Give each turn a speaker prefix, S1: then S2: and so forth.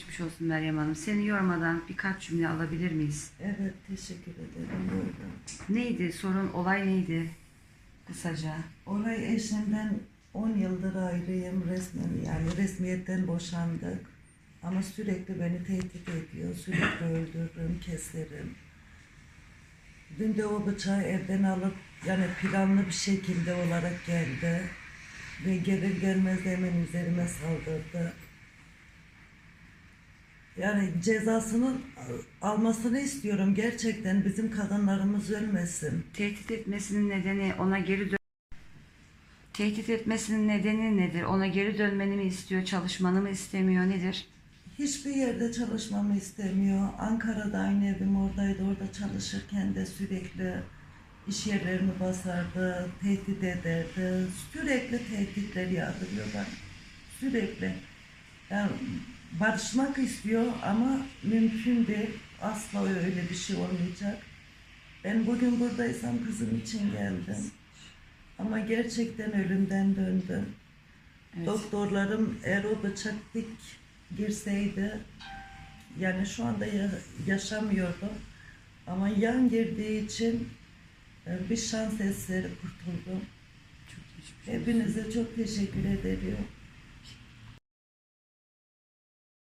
S1: Geçmiş olsun Meryem Hanım. Seni yormadan birkaç cümle alabilir miyiz?
S2: Evet teşekkür ederim. Buyurun.
S1: Neydi sorun, olay neydi? Kısaca.
S2: Olay eşimden 10 yıldır ayrıyım resmen yani resmiyetten boşandık. Ama sürekli beni tehdit ediyor. Sürekli öldürürüm, keserim. Dün de o bıçağı evden alıp yani planlı bir şekilde olarak geldi. Ve gelir gelmez hemen üzerime saldırdı. Yani cezasını almasını istiyorum gerçekten. Bizim kadınlarımız ölmesin.
S1: Tehdit etmesinin nedeni ona geri dön... Tehdit etmesinin nedeni nedir? Ona geri dönmeni mi istiyor, çalışmanı mı istemiyor, nedir?
S2: Hiçbir yerde çalışmamı istemiyor. Ankara'da aynı evim oradaydı. Orada çalışırken de sürekli iş yerlerimi basardı, tehdit ederdi. Sürekli tehditler yağdırıyor bana. Sürekli. Yani barışmak istiyor ama mümkün değil. Asla öyle bir şey olmayacak. Ben bugün buradaysam kızım için geldim. Ama gerçekten ölümden döndüm.
S1: Evet.
S2: Doktorlarım eğer o bıçak dik girseydi yani şu anda ya- yaşamıyordu. Ama yan girdiği için e, bir şans eseri kurtuldum.
S1: Çok.
S2: Hepinize çok teşekkür ederim.